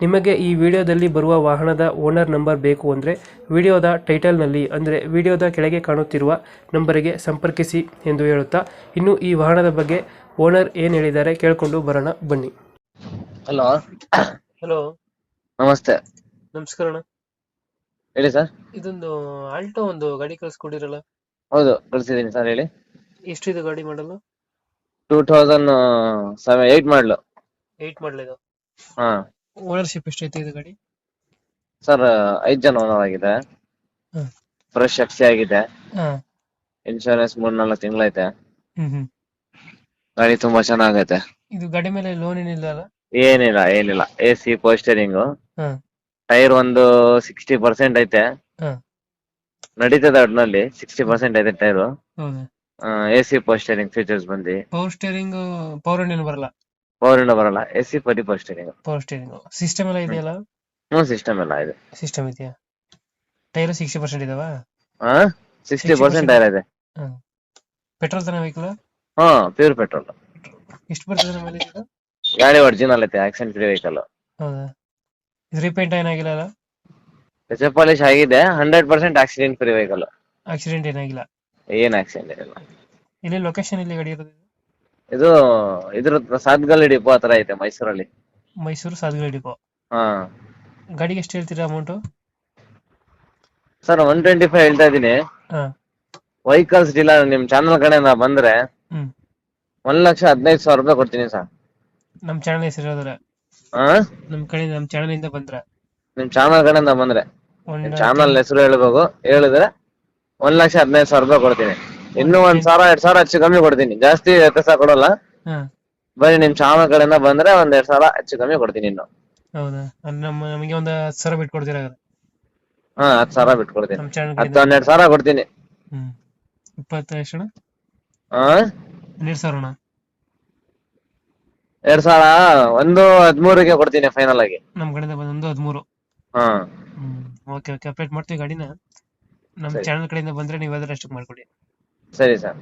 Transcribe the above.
ನಿಮಗೆ ಈ ವಿಡಿಯೋದಲ್ಲಿ ಬರುವ ವಾಹನದ ಓನರ್ ನಂಬರ್ ಬೇಕು ಅಂದರೆ ವಿಡಿಯೋದ ಟೈಟಲ್ನಲ್ಲಿ ಅಂದರೆ ವಿಡಿಯೋದ ಕೆಳಗೆ ಕಾಣುತ್ತಿರುವ ನಂಬರಿಗೆ ಸಂಪರ್ಕಿಸಿ ಎಂದು ಹೇಳುತ್ತಾ ಇನ್ನು ಈ ವಾಹನದ ಬಗ್ಗೆ ಓನರ್ ಏನು ಹೇಳಿದ್ದಾರೆ ಕೇಳಿಕೊಂಡು ಬರೋಣ ಬನ್ನಿ. ಹಲೋ. ಹಲೋ. ನಮಸ್ತೆ. ನಮಸ್ಕಾರ ಅಣ್ಣ. ಹೇಳಿ ಸರ್. ಇದೊಂದು ಆಲ್ಟೋ ಒಂದು ಗಾಡಿ ಕಳಿಸ್ಕೊಡಿರಲ್ಲ? ಹೌದು ಕಳಿಸಿದ್ದೀನಿ ಸರ್ ಹೇಳಿ. ಎಷ್ಟಿದೆ ಗಾಡಿ model? Two thousand seven eight model. Eight model ಇದು? ಹಾ. ಓನರ್ಶಿಪ್ ಎಷ್ಟೈತೆ ಇದು ಗಾಡಿ? ಸರ್ ಐದು ಜನ ಓನರ್ ಆಗಿದೆ. ಹ್ಮ್. ಫ್ರೆಶ್ ಎಫ್ ಸಿ ಆಗಿದೆ. ಹಾಂ. ಇನ್ಶೂರೆನ್ಸ್ ಮೂರ್ ನಾಲ್ಕು ತಿಂಗಳೈತೆ ಗಾಡಿ ತುಂಬಾ ಚೆನ್ನಾಗೈತೆ. ಇದು ಗಾಡಿ ಮೇಲೆ ಲೋನ್ ಏನಿಲ್ಲ ಅಲ್ಲ? ಏನಿಲ್ಲ ಏನಿಲ್ಲ. ಎ ಸಿ ಪೋಸ್ಟರಿಂಗು ಹಾಂ. ಟೈರ್ ಒಂದು ಸಿಕ್ಸ್ಟಿ ಪರ್ಸೆಂಟ್ ಐತೆ. ಹಾಂ. ನಡೀತದೆ ಒಟ್ನಲ್ಲಿ ಸಿಕ್ಸ್ಟಿ ಪರ್ಸೆಂಟ್ ಐತೆ ಟೈರು. ಹೌದಾ? ಎ ಸಿ ಪೋಸ್ಟರಿಂಗ್ ಫೀಚರ್ಸ್ ಬಂದು. ಪವರ್ ಸ್ಟೇರಿಂಗ್ ಪವರ್ ಏನು ಬರಲ್ಲ. ಪವರ್ ಇಂಡ ಬರಲ್ಲ ಎಸ್ ಸಿ ಪರಿ ಪೋಸ್ಟಿಂಗ್ ಪವರ್ ಸ್ಟೇರಿಂಗ್ ಸಿಸ್ಟಮ್ ಎಲ್ಲ ಇದೆಯಲ್ಲ? ಹ್ಞೂ ಸಿಸ್ಟಮ್ ಎಲ್ಲ ಇದೆ. ಸಿಸ್ಟಮ್ ಇದೆಯಾ? ಟೈರ್ ಸಿಕ್ಸ್ಟಿ ಪರ್ಸೆಂಟ್ ಇದಾವ? ಹಾ ಸಿಕ್ಸ್ಟಿ ಪರ್ಸೆಂಟ್ ಟೈರ್ ಇದೆ. ಪೆಟ್ರೋಲ್ ತಾನೆ ವೆಹಿಕಲ್ ಹಾ ಪ್ಯೂರ್ ಪೆಟ್ರೋಲ್ ಎಷ್ಟು ಬರ್ತದೆ ನಮ್ಮಲ್ಲಿ ಇದು? ಗಾಡಿ ಒರಿಜಿನಲ್ ಐತೆ ಆಕ್ಸಿಡೆಂಟ್ ಫ್ರೀ ವೆಹಿಕಲ್ ಹೌದಾ? ಇದು ರೀಪೇಂಟ್ ಏನಾಗಿಲ್ಲ ಅಲ್ಲ? ಟಚ್ ಪಾಲಿಶ್ ಆಗಿದೆ hundred percent accident free vehicle accident ಏನಾಗಿಲ್ಲ ಏನ್ ಆಕ್ಸಿಡೆಂಟ್ ಇಲ್ಲ ಇಲ್ಲಿ ಲೊಕೇಶನ್ ಇಲ್ಲಿ ಗಾಡಿ ಇರೋದು ಇದು? ಇದು ಇದ್ರ ಸಾತ್ಗಲ್ ಡಿಪೋ ಹತ್ರ ಐತೆ ಮೈಸೂರಲ್ಲಿ. ಮೈಸೂರು ಸಾಧುಗಳ ಡಿಪೋ ಹಾ. ಗಾಡಿಗೆ ಎಷ್ಟು ಹೇಳ್ತೀರಾ amount sir one twenty five ಹೇಳ್ತಾ ಇದೀನಿ ಹಾಂ. ವೆಹಿಕಲ್ಸ್ ಡೀಲರ್ ನಿಮ್ ಚಾನಲ್ ಕಡೆಯಿಂದ ಬಂದ್ರೆ ಹ್ಞೂ ಒಂದ್ ಲಕ್ಷ ಹದಿನೈದು ಸಾವಿರ ರೂಪಾಯಿ ಕೊಡ್ತೀನಿ ಸರ್. ನಮ್ಮ ಚಾನಲ್ ಹೆಸರು ಹೇಳಿದ್ರೆ. ಹಾ? ನಮ್ಮ ಕಡೆ ನಮ್ಮ ಇಂದ ಬಂದ್ರೆ. ನಿಮ್ ಚಾನಲ್ ಕಡೆಯಿಂದ ಬಂದ್ರೆ. ನಿಮ್ ಒಂದು ಚಾನಲ್ ಹೆಸರು ಹೇಳ್ಬೇಕು. ಹೇಳಿದ್ರೆ ಒಂದ್ ಲಕ್ಷ ಹದಿನೈದು ಸಾವಿರ ರೂಪಾಯಿ ಕೊಡ್ತೀನಿ. ಇನ್ನೂ ಒಂದ್ ಸಾವಿರ ಎರಡ್ ಸಾವಿರ ಹೆಚ್ಚು ಕಮ್ಮಿ ಕೊಡ್ತೀನಿ. ಜಾಸ್ತಿ ವ್ಯತ್ಯಾಸ ಕೊಡಲ್ಲ. ಬರಿ ಬರೀ ನಿಮ್ ಶಾಮ ಕಡೆಯಿಂದ ಬಂದ್ರೆ ಒಂದ್ ಎರಡ್ ಸಾವಿರ ಹೆಚ್ಚು ಕಮ್ಮಿ ಕೊಡ್ತೀನಿ ಇನ್ನು. ಹೌದಾ? ನಮ್ಮ ನಮಗೆ ಒಂದು ಹತ್ತು ಸಾವಿರ ಬಿಟ್ಟು ಕೊಡ್ತೀರಾ ಹಾಗಾದ್ರೆ? ಹಾ ಹತ್ತು ಸಾವಿರ ಬಿಟ್ಕೊಡ್ತೀನಿ. ನಮ್ಮ ಚಾನಲ್ ಹತ್ತು ಹನ್ನೆರಡು ಸಾವಿರ ಕೊಡ್ತೀನಿ. ಹ್ಞೂ ಇಪ್ಪತ್ತು ಎಷ್ಟು ಅಣ್ಣ? ಹಾ ಹನ್ನೆರಡು ಸಾವಿರ ಅಣ್ಣ? ಎರಡ್ ಸಾವಿರ ಒಂದು ಹದ್ಮೂರಿಗೆ ಕೊಡ್ತೀನಿ ಫೈನಲ್ ಆಗಿ. ನಮ್ಮ ಕಡೆಯಿಂದ ಬಂದೊಂದು ಒಂದು ಹದಿಮೂರು. ಹಾ. ಹ್ಮ್ ಓಕೆ ಓಕೆ. ಅಪ್ಡೇಟ್ ಮಾಡ್ತೀವಿ ಗಾಡಿನ. ನಮ್ಮ. ಚಾನಲ್ ಕಡೆಯಿಂದ ಬಂದ್ರೆ ನೀವು ಅದ್ರ ಅಷ್ಟಕ್ಕೆ ಮಾಡ್ಕೊಡಿ ಸರಿ ಸರ್